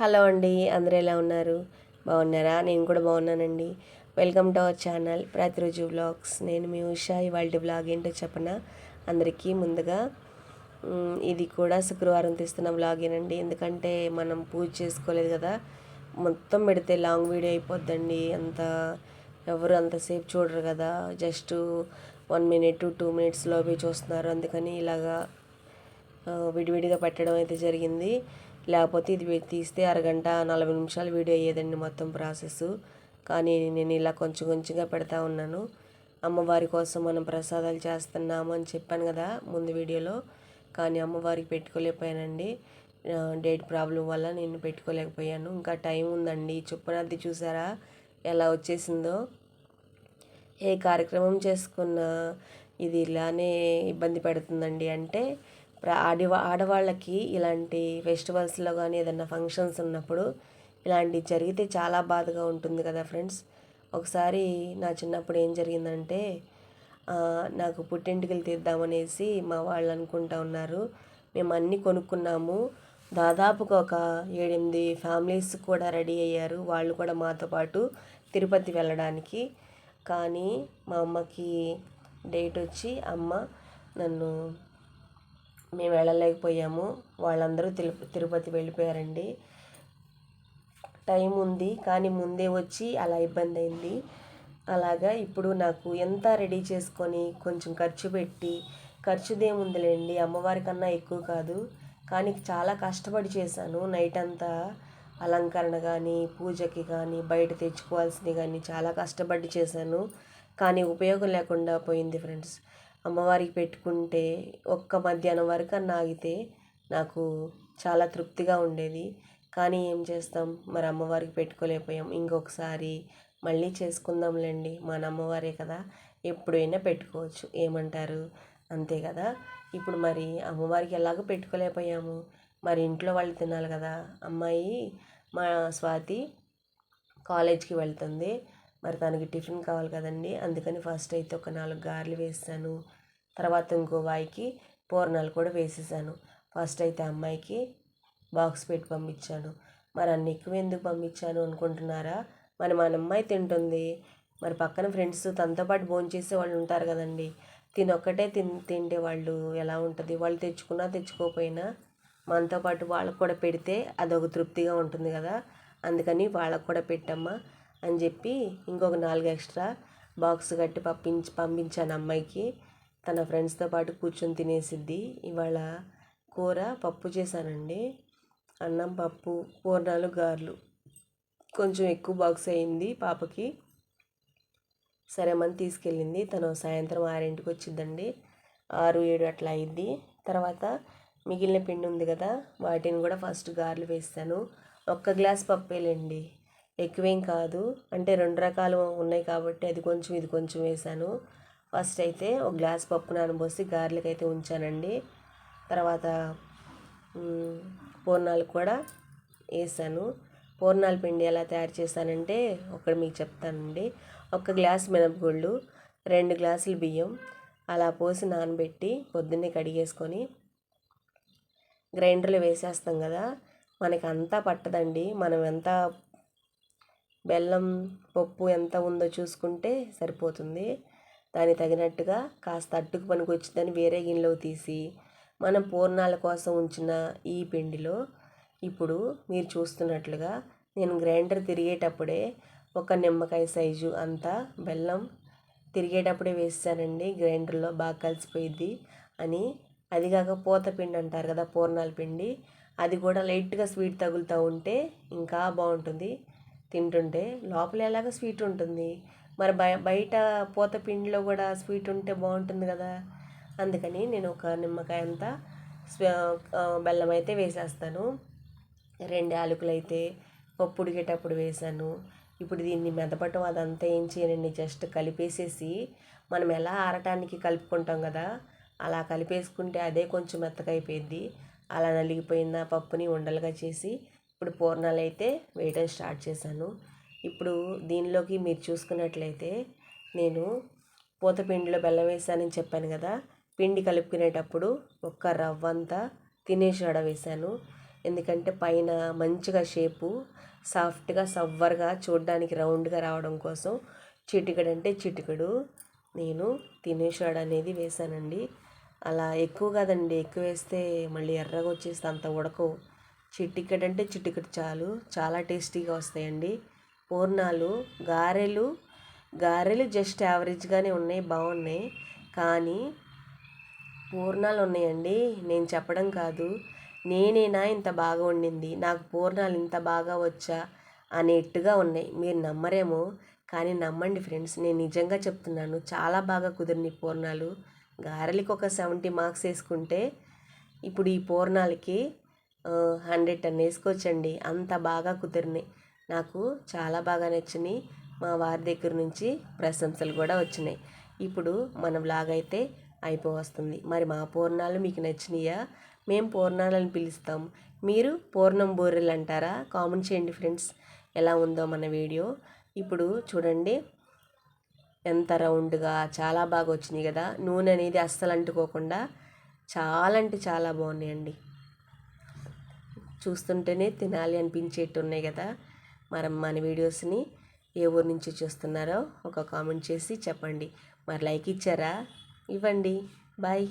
Hello అండి అందరూ ఎలా ఉన్నారు? బాగున్నారా? నేను కూడా బాగున్నానండి. వెల్కమ్ టు అవర్ ఛానల్ ప్రతిరోజు వ్లాగ్స్. నేను మీ ఉషా ఇవాళ వ్లాగ్ ఏంటో చెప్పన? అందరికీ ముందుగా ఇది కూడా శుక్రవారం తీస్తున్న వ్లాగేనండి ఎందుకంటే మనం పూజ చేసుకోలేదు కదా. మొత్తం పెడితే లాంగ్ వీడియో అయిపోద్దండి. అంత ఎవరు అంతసేపు చూడరు కదా. జస్ట్ వన్ మినిట్ టూ మినిట్స్లోపే చూస్తున్నారు. అందుకని ఇలాగా విడివిడిగా పెట్టడం అయితే జరిగింది. లేకపోతే ఇది తీస్తే అరగంట నలభై నిమిషాలు వీడియో అయ్యేదండి మొత్తం ప్రాసెస్ కానీ నేను ఇలా కొంచెం కొంచెంగా పెడతా ఉన్నాను. అమ్మవారి కోసం మనం ప్రసాదాలు చేస్తున్నాము అని చెప్పాను కదా ముందు వీడియోలో. కానీ అమ్మవారికి పెట్టుకోలేకపోయానండి. డేట్ ప్రాబ్లం వల్ల నేను పెట్టుకోలేకపోయాను. ఇంకా టైం ఉందండి. చొప్పునది చూసారా ఎలా వచ్చేసిందో. ఏ కార్యక్రమం చేసుకున్నా ఇది ఇలానే ఇబ్బంది పెడుతుందండి. అంటే ప్ర- ఆడి ఆడవాళ్ళకి ఇలాంటి ఫెస్టివల్స్లో కానీ ఏదైనా ఫంక్షన్స్ ఉన్నప్పుడు ఇలాంటివి జరిగితే చాలా బాధగా ఉంటుంది కదా ఫ్రెండ్స్. ఒకసారి నా చిన్నప్పుడు ఏం జరిగిందంటే నాకు పుట్టింటికలు తీద్దామనేసి మా వాళ్ళు అనుకుంటా ఉన్నారు. మేము అన్నీ కొనుక్కున్నాము. దాదాపుగా ఒక ఏడెనిమిది ఫ్యామిలీస్ కూడా రెడీ అయ్యారు. వాళ్ళు కూడా మాతో పాటు తిరుపతి వెళ్ళడానికి. కానీ మా అమ్మకి డేట్ వచ్చి అమ్మ నన్ను మేము వెళ్ళలేకపోయాము. వాళ్ళందరూ తిరు తిరుపతి వెళ్ళిపోయారండి. టైం ఉంది కానీ ముందే వచ్చి అలా ఇబ్బంది అయింది. అలాగా ఇప్పుడు నాకు ఎంత రెడీ చేసుకొని కొంచెం ఖర్చు పెట్టి ఖర్చుదేముందిలేండి అమ్మవారి కన్నా ఎక్కువ కాదు. కానీ చాలా కష్టపడి చేశాను. నైట్ అంతా అలంకరణ కానీ పూజకి కానీ బయట తెచ్చుకోవాల్సింది కానీ చాలా కష్టపడి చేశాను. కానీ ఉపయోగం లేకుండా పోయింది ఫ్రెండ్స్. అమ్మవారికి పెట్టుకుంటే ఒక్క మధ్యాహ్నం వరకు అన్న ఆగితే నాకు చాలా తృప్తిగా ఉండేది. కానీ ఏం చేస్తాం? మరి అమ్మవారికి పెట్టుకోలేకపోయాం. ఇంకొకసారి మళ్ళీ చేసుకుందాంలేండి. మన అమ్మవారే కదా ఎప్పుడైనా పెట్టుకోవచ్చు. ఏమంటారు? అంతే కదా. ఇప్పుడు మరి అమ్మవారికి ఎలాగో పెట్టుకోలేకపోయాము? మరి ఇంట్లో వాళ్ళు తినాలి కదా. అమ్మాయి మా స్వాతి కాలేజ్కి వెళ్తుంది. మరి తనకి టిఫిన్ కావాలి కదండి. అందుకని ఫస్ట్ అయితే ఒక నాలుగు గారెలు వేసాను. తర్వాత ఇంకో వాయికి పూర్ణాలు కూడా వేసేసాను. ఫస్ట్ అయితే అమ్మాయికి బాక్స్ పెట్టి పంపించాను. మరి అన్ని ఎక్కువ ఎందుకు పంపించాను అనుకుంటున్నారా? మరి మన అమ్మాయి తింటుంది. మరి పక్కన ఫ్రెండ్స్ తనతో పాటు భోంచేసే వాళ్ళు ఉంటారు కదండి. తినొక్కటే తిన్ తింటే వాళ్ళు ఎలా ఉంటుంది? వాళ్ళు తెచ్చుకున్నా తెచ్చుకోకపోయినా మనతో పాటు వాళ్ళకు కూడా పెడితే అదొక తృప్తిగా ఉంటుంది కదా. అందుకని వాళ్ళకు కూడా పెట్టమ్మా. అని చెప్పి ఇంకొక నాలుగు ఎక్స్ట్రా బాక్స్ కట్టి పంపించి పంపించాను అమ్మాయికి. తన ఫ్రెండ్స్తో పాటు కూర్చొని తినేసిద్ది. ఇవాళ కూర పప్పు చేశానండి. అన్నం పప్పు పూర్ణాలు గారెలు. కొంచెం ఎక్కువ బాక్స్ అయింది పాపకి. సరే మని తీసుకెళ్ళింది. తను సాయంత్రం ఆరింటికి వచ్చిందండి. ఆరు ఏడు అట్లా అయింది. తర్వాత మిగిలిన పిండి ఉంది కదా వాటిని కూడా ఫస్ట్ గారెలు వేస్తాను. ఒక్క గ్లాస్ పప్పేలండి. ఎక్కువేం కాదు. అంటే రెండు రకాలు ఉన్నాయి కాబట్టి అది కొంచెం ఇది కొంచెం వేసాను ఫస్ట్ అయితే ఒక గ్లాస్ పప్పు నానబోసి గారెలకు అయితే ఉంచానండి. తర్వాత పూర్ణాలు కూడా వేసాను పూర్ణాల పిండి ఎలా తయారు చేశానంటే ఒకటి మీకు చెప్తానండి. ఒక గ్లాస్ మినపగుళ్ళు రెండు గ్లాసులు బియ్యం అలా పోసి నానబెట్టి పొద్దున్నే కడిగేసుకొని గ్రైండర్లో వేసేస్తాం కదా మనకి అంతా పట్టదండి. మనం ఎంత బెల్లం పప్పు ఎంత ఉందో చూసుకుంటే సరిపోతుంది. దానికి తగినట్టుగా కాస్త అట్టుకు పనికి వచ్చిందని వేరే గిన్నెలో తీసి మనం పూర్ణాల కోసం ఉంచిన ఈ పిండిలో ఇప్పుడు మీరు చూస్తున్నట్లుగా నేను గ్రైండర్ తిరిగేటప్పుడే ఒక నిమ్మకాయ సైజు అంతా బెల్లం తిరిగేటప్పుడే వేసానండి. గ్రైండర్లో బాగా కలిసిపోయిద్ది అని. అది కాక పూత పిండి అంటారు కదా పూర్ణాల పిండి. అది కూడా లైట్గా స్వీట్ తగులుతూ ఉంటే ఇంకా బాగుంటుంది. తింటుంటే లోపల ఎలాగ స్వీట్ ఉంటుంది. మరి బయ బయట పూత పిండిలో కూడా స్వీట్ ఉంటే బాగుంటుంది కదా. అందుకని నేను ఒక నిమ్మకాయ అంతా బెల్లం అయితే వేసేస్తాను. రెండు యాలకులు అయితే పప్పు ఉడికేటప్పుడు వేసాను. ఇప్పుడు దీన్ని మెదపటం అదంతా ఏం చేయనండి జస్ట్ కలిపేసేసి మనం ఎలా ఆరటానికి కలుపుకుంటాం కదా అలా కలిపేసుకుంటే అదే కొంచెం మెత్తగా అయిపోయింది అలా నలిగిపోయిన పప్పుని ఉండలుగా చేసి ఇప్పుడు పూర్ణాలు అయితే వేయడం స్టార్ట్ చేశాను. ఇప్పుడు దీనిలోకి మీరు చూసుకున్నట్లయితే నేను పూత పిండిలో బెల్లం వేసానని చెప్పాను కదా పిండి కలుపుకునేటప్పుడు ఒక్క రవ్వంతా తినేసి ఆడ వేసాను ఎందుకంటే పైన మంచిగా షేపు సాఫ్ట్గా సవ్వర్గా చూడడానికి రౌండ్గా రావడం కోసం చిటికడు అంటే చిటికడు నేను తినేసాడు అనేది వేసానండి అలా ఎక్కువ కాదండి ఎక్కువ వేస్తే మళ్ళీ ఎర్రగా వచ్చేస్తే అంత ఉడకవు. చిటికెడు అంటే చిటికెడు చాలు. చాలా టేస్టీగా వస్తాయండి. పూర్ణాలు గారెలు గారెలు జస్ట్ యావరేజ్గానే ఉన్నాయి బాగున్నాయి. కానీ పూర్ణాలు ఉన్నాయండి. నేను చెప్పడం కాదు. నేనేనా ఇంత బాగా వండింది? నాకు పూర్ణాలు ఇంత బాగా వచ్చా? అనేట్టుగా ఉన్నాయి. మీరు నమ్మరేమో. కానీ నమ్మండి ఫ్రెండ్స్ నేను నిజంగా చెప్తున్నాను. చాలా బాగా కుదిరినాయి పూర్ణాలు. గారెలకి ఒక సెవెంటీ మార్క్స్ వేసుకుంటే ఇప్పుడు ఈ పూర్ణాలకి హండ్రెడ్ టెన్ వేసుకోవచ్చండి అంత బాగా కుదిరినాయి. నాకు చాలా బాగా నచ్చినాయి. మా వారి దగ్గర నుంచి ప్రశంసలు కూడా వచ్చినాయి. ఇప్పుడు మన వ్లాగ్ అయితే అయిపోవస్తుంది. మరి మా పూర్ణాలు మీకు నచ్చినాయా? మేము పూర్ణాలను పిలుస్తాం. మీరు పూర్ణం బూరెలు అంటారా? కామెంట్ చేయండి ఫ్రెండ్స్. ఎలా ఉందో మన వీడియో. ఇప్పుడు చూడండి. ఎంత రౌండ్గా చాలా బాగా వచ్చినాయి కదా. నూనె అనేది అస్సలు అంటుకోకుండా చాలా అంటే చాలా బాగున్నాయండి. చూస్తుంటేనే తినాలి అనిపించేట్టు ఉన్నాయి కదా. మరి మన వీడియోస్ని ఏ ఊరు నుంచి చూస్తున్నారో ఒక కామెంట్ చేసి చెప్పండి. మరి లైక్ ఇచ్చారా? ఇవ్వండి. బాయ్.